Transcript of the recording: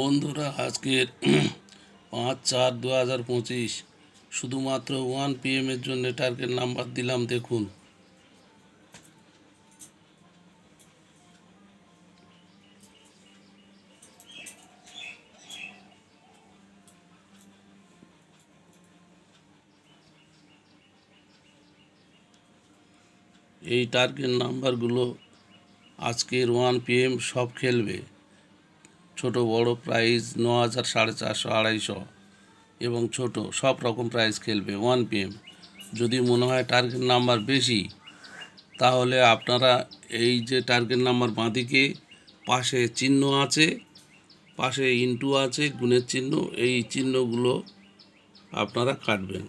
বন্ধুরা, আজকের পাঁচ চার দু হাজার পঁচিশ, শুধুমাত্র ওয়ান পিএমের জন্য টার্গেট নাম্বার দিলাম, দেখুন। এই টার্গেট নাম্বারগুলো আজকের ওয়ান পিএম সব খেলবে। ছোট, বড় প্রাইজ ন হাজার সাড়ে চারশো, আড়াইশো এবং ছোট, সব রকম প্রাইজ খেলবে ওয়ান পিএম যদি মনে হয় টার্গেট নাম্বার বেশি, তাহলে আপনারা এই যে টার্গেট নাম্বার বাঁদিকে পাশে চিহ্ন আছে, পাশে ইন্টু আছে, গুণের চিহ্ন, এই চিহ্নগুলো আপনারা কাটবেন।